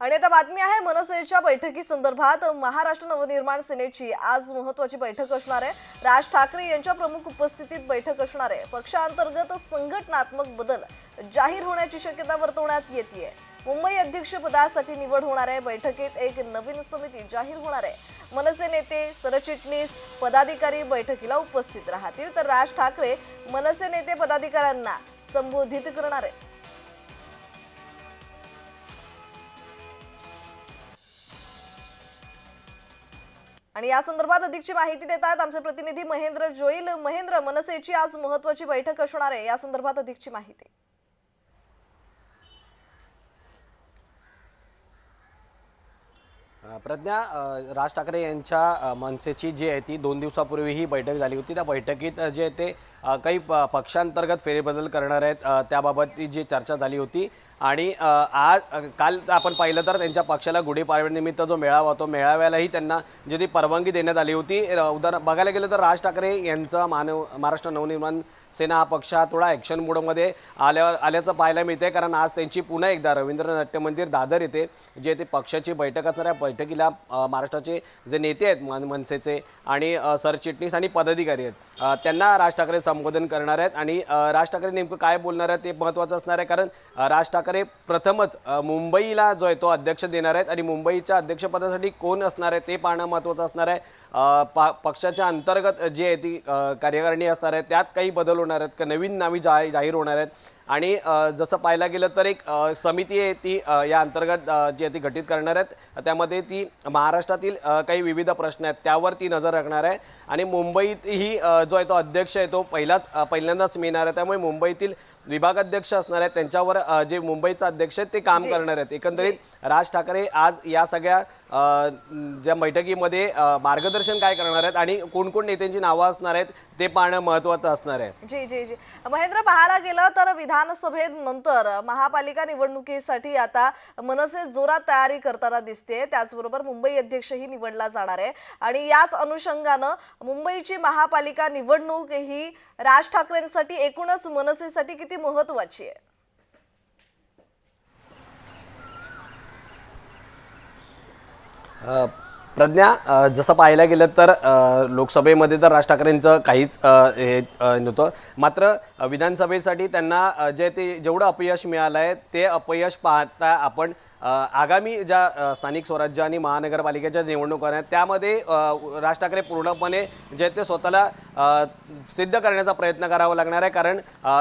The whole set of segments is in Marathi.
आणि आता बातमी आहे मनसेच्या बैठकी संदर्भात महाराष्ट्र नवनिर्माण सेनेची आज महत्वाची बैठक असणार आहे. राज ठाकरे यांच्या प्रमुख उपस्थितीत बैठक असणार आहे. पक्षांतर्गत संघटनात्मक बदल जाहीर होण्याची शक्यता वर्तवण्यात येते मुंबई अध्यक्षपदासाठी निवड होणार आहे. बैठकीत एक नवीन समिती जाहीर होणार आहे. मनसे नेते सरचिटणीस पदाधिकारी बैठकीला उपस्थित राहतील तर राज ठाकरे मनसे नेते पदाधिकाऱ्यांना संबोधित करणार आहेत. आणि या संदर्भात अधिकची माहिती देत आहेत आमचे प्रतिनिधी महेंद्र जोईल. महेंद्र मनसेची आज महत्वाची बैठक असणार आहे. या संदर्भात अधिकची माहिती. प्रज्ञा राज ठाकरे यांच्या मनसेची जी आहे ती दोन दिवसापूर्वी ही बैठक झाली होती. त्या बैठकीत जे आहे ते काही प- पक्षांतर्गत फेरबदल करणार आहेत त्याबाबत ती जी चर्चा झाली होती आणि आज काल आपण पाहिलं तर त्यांच्या पक्षाला गुढीपाडव्यानिमित्त जो मेळावा होतो मेळाव्यालाही त्यांना जी ती परवानगी देण्यात आली होती. उदाहरण बघायला गेलं तर राज ठाकरे यांचा मानव महाराष्ट्र नवनिर्माण सेना हा पक्ष हा थोडा ॲक्शन मोडमध्ये आल्यावर आल्याचं पाहायला मिळते कारण आज त्यांची पुन्हा एकदा रवींद्र नाट्य मंदिर दादर येथे जे ते पक्षाची बैठक असणाऱ्या बैठकीला महाराष्ट्राचे जे नेते आहेत मन मनसेचे आणि सरचिटणीस आणि पदाधिकारी आहेत त्यांना राज ठाकरे संबोधन करणार आहेत आणि राज ठाकरे नेमकं काय बोलणार आहेत ते महत्त्वाचं असणार आहे कारण राज ठाकरे प्रथमच मुंबईला जो आहे तो अध्यक्ष देणार आहेत आणि मुंबईच्या अध्यक्षपदासाठी कोण असणार आहे ते पाहणं महत्त्वाचं असणार आहे. पा पक्षाच्या अंतर्गत जी आहे ती कार्यकारिणी असणार आहे त्यात काही बदल होणार आहेत का? नवीन नावी जा जाहीर होणार आहेत. आणि जसं पाहायला गेलं तर एक समिती आहे ती या अंतर्गत जी आहे ती गठीत करणार आहेत. त्यामध्ये ती महाराष्ट्रातील काही विविध प्रश्न आहेत. त्यावर ती नजर राखणार आहे. आणि मुंबईतही जो आहे तो अध्यक्ष आहे तो पहिलाच पहिल्यांदाच मिळणार आहे. त्यामुळे मुंबईतील विभागाध्यक्ष असणार आहेत. त्यांच्यावर जे मुंबईचा अध्यक्ष आहेत ते काम. करणार आहेत. एकंदरीत राज ठाकरे आज या सगळ्या ज्या बैठकीमध्ये मार्गदर्शन काय करणार आहेत आणि कोण कोण नेत्यांची नावं असणार आहेत ते पाहणं महत्त्वाचं असणार आहे. जी जी जी. महेंद्र पाहायला गेलं तर विधानसभेनंतर महापालिका निवडणुकीसाठी आता मनसे जोरात तयारी करताना दिसते. त्याचबरोबर मुंबई अध्यक्षही निवडला जाणार आहे. आणि याच अनुषंगानं मुंबईची महापालिका निवडणूक ही राज ठाकरेंसाठी एकूणच मनसेसाठी किती महत्वाची आहे? uh प्रज्ञा जसं पाहायला गेलं तर लोकसभेमध्ये तर राज ठाकरेंचं काहीच हे नव्हतं. मात्र विधानसभेसाठी त्यांना जे ते जेवढं अपयश मिळालं आहे ते अपयश पाहता आपण आगामी ज्या स्थानिक स्वराज्य आणि महानगरपालिकेच्या निवडणुका आहेत त्यामध्ये राज ठाकरे पूर्णपणे जे ते स्वतःला सिद्ध करण्याचा प्रयत्न करावा लागणार आहे. कारण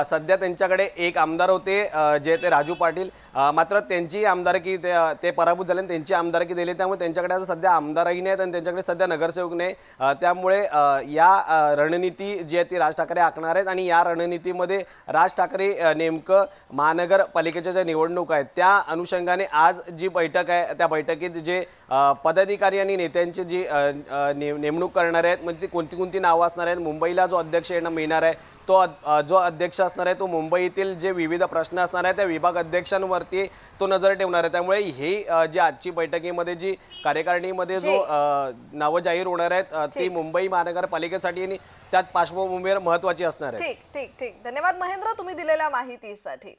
सध्या त्यांच्याकडे एक आमदार होते जे ते राजू पाटील. मात्र त्यांची आमदारकी ते ते पराभूत झाले आणि त्यांची आमदारकी दिली. त्यामुळे त्यांच्याकडे आता सध्या आमदार आमदारही नाहीत आणि त्यांच्याकडे सध्या नगरसेवक नाही. त्यामुळे या रणनीती जी आहे ती राज ठाकरे आखणार आहेत आणि या रणनीतीमध्ये राज ठाकरे नेमकं महानगरपालिकेच्या ज्या निवडणूक आहेत त्या अनुषंगाने आज जी बैठक आहे त्या बैठकीत जे पदाधिकारी आणि नेत्यांची जी नेमणूक करणार आहेत म्हणजे ती कोणती कोणती नावं असणार आहेत मुंबईला जो अध्यक्ष येणं मिळणार आहे तो जो अध्यक्ष असणार आहे तो मुंबईतील जे विविध प्रश्न असणार आहे त्या विभाग अध्यक्षांवरती तो नजर ठेवणार आहे. त्यामुळे ही जी आजची बैठकीमध्ये जी कार्यकारिणीमध्ये जो नावं जाहीर होणार आहेत. ती. मुंबई महानगरपालिकेसाठी आणि त्यात पार्श्वभूमीवर महत्त्वाची असणार आहे ठीक ठीक ठीक. धन्यवाद महेंद्र तुम्ही दिलेल्या माहितीसाठी.